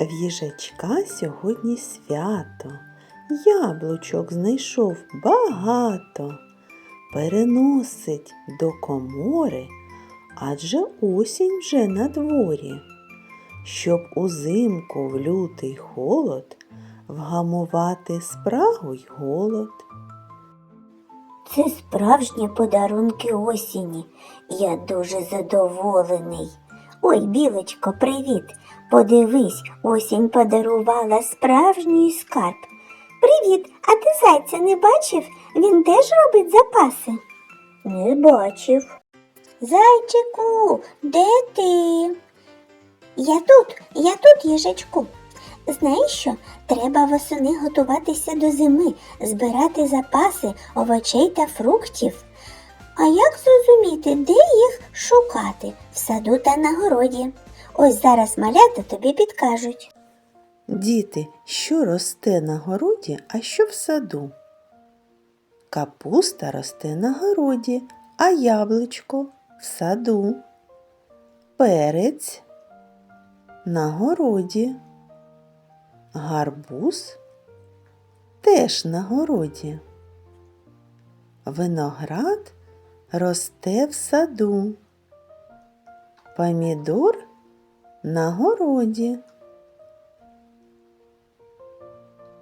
В їжачка сьогодні свято, яблучок знайшов багато, переносить до комори, адже осінь вже на дворі. Щоб узимку в лютий холод вгамувати спрагу й голод. Це справжні подарунки осені. Я дуже задоволений. Ой, білочко, привіт. Подивись, осінь подарувала справжній скарб. Привіт, а ти зайця не бачив? Він теж робить запаси. Не бачив. Зайчику, де ти? Я тут, я тут, їжачку. Знаєш що? Треба восени готуватися до зими, збирати запаси овочей та фруктів. А як зрозуміти, де їх шукати в саду та на городі? Ось зараз малята тобі підкажуть. Діти, що росте на городі, а що в саду? Капуста росте на городі, а яблучко в саду. Перець на городі. Гарбуз теж на городі. Виноград росте в саду. Помідор на городі.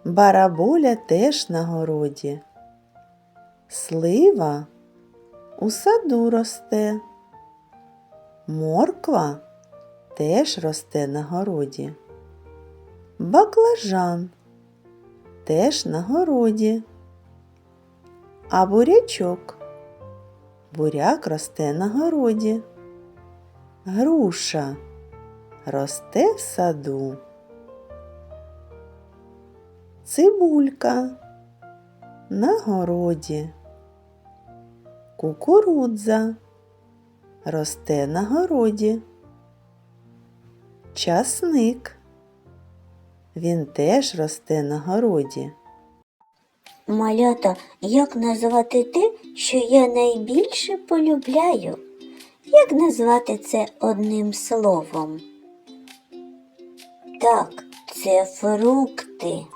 Бараболя теж на городі. Слива у саду росте. Морква теж росте на городі. Баклажан теж на городі. А бурячок. Буряк росте на городі. Груша росте в саду. Цибулька на городі. Кукурудза росте на городі. Часник. Він теж росте на городі. Малята, як назвати те, що я найбільше полюбляю? Як назвати це одним словом? Так, це фрукти.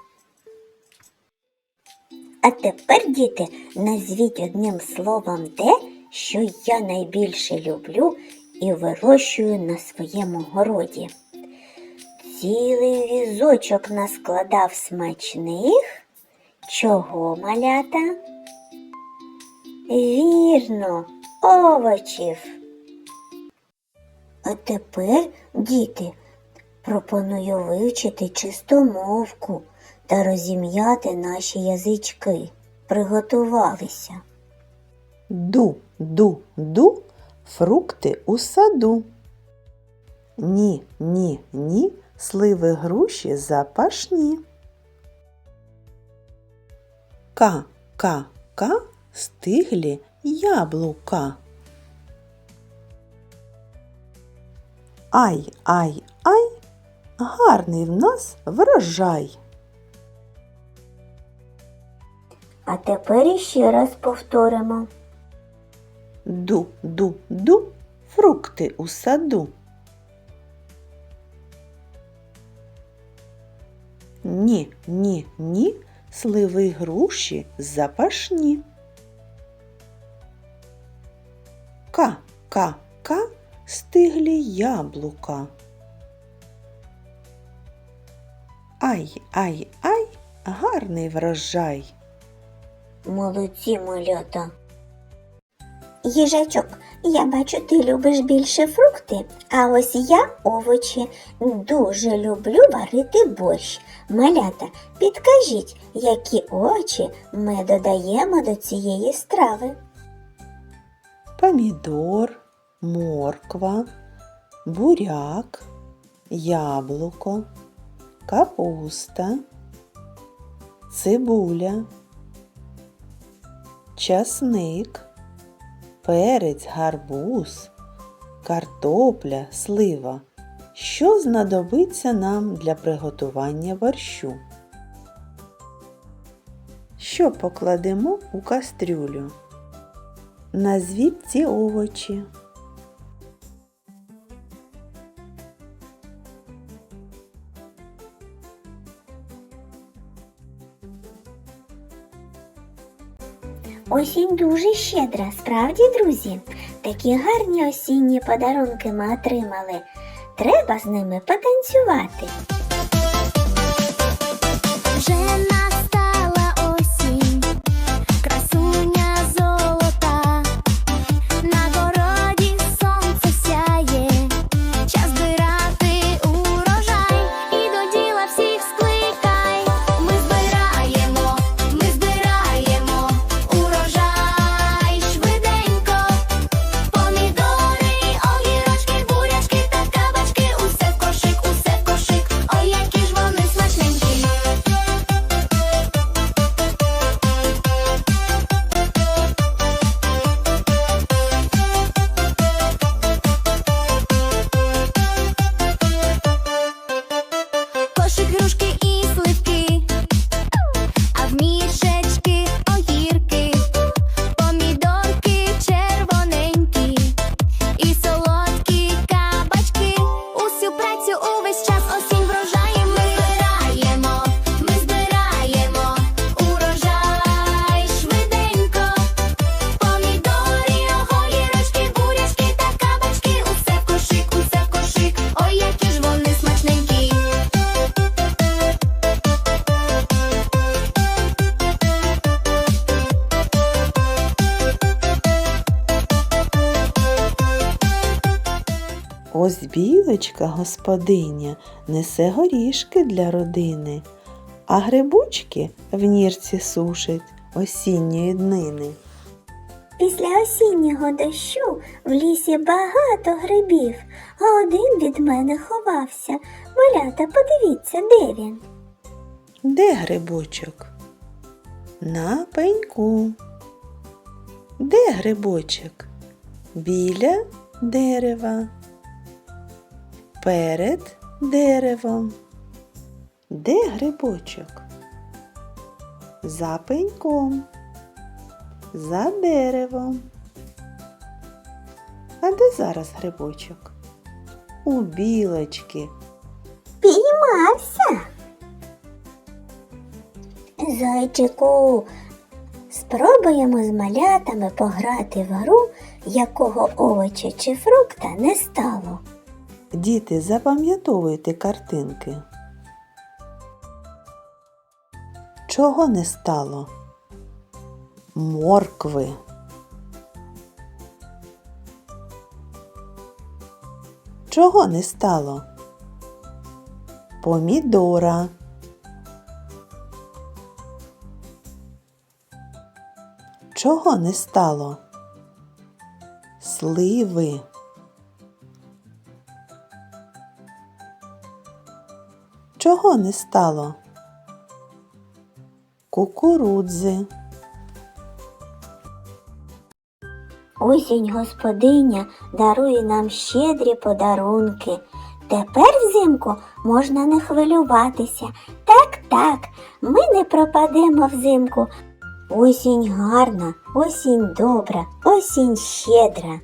А тепер, діти, назвіть одним словом те, що я найбільше люблю і вирощую на своєму городі. Цілий візочок наскладав смачних. Чого малята? Вірно, овочів. А тепер, діти, пропоную вивчити чистомовку та розім'яти наші язички. Приготувалися. Ду, ду, ду, фрукти у саду. Ні, ні, ні, сливи груші запашні. Ка, ка, ка, стиглі яблука. Ай, ай, ай, гарний в нас врожай. А тепер іще раз повторимо. Ду, ду, ду, фрукти у саду. Ні, ні, ні, сливи груші запашні. Ка, ка, ка, стиглі яблука. Ай, ай, ай, гарний врожай. Молодці малята. Їжачок, я бачу, ти любиш більше фрукти, а ось я овочі. Дуже люблю варити борщ. Малята, підкажіть, які овочі ми додаємо до цієї страви. помідор, морква, буряк, яблуко, капуста, цибуля, часник, перець, гарбуз, картопля, слива. Що знадобиться нам для приготування борщу? Що покладемо у кастрюлю? Назвіть ці овочі. Осінь дуже щедра, справді, друзі. Такі гарні осінні подарунки ми отримали. Треба з ними потанцювати. Ось білочка господиня несе горішки для родини, а грибочки в нірці сушить осінньої днини. Після осіннього дощу в лісі багато грибів, а один від мене ховався. Малята, подивіться, де він. Де грибочок? На пеньку. Де грибочок? Біля дерева. Перед деревом. Де грибочок? За пеньком. За деревом. А де зараз грибочок? У білочки. Піймався. Зайчику, спробуємо з малятами пограти в гру, якого овоча чи фрукта не стало. Діти, запам'ятовуйте картинки. Чого не стало? Моркви. Чого не стало? Помідора. Чого не стало? Сливи. Чого не стало? Кукурудзи. Осінь господиня дарує нам щедрі подарунки. Тепер взимку можна не хвилюватися. Так, так, ми не пропадемо взимку. Осінь гарна, осінь добра, осінь щедра.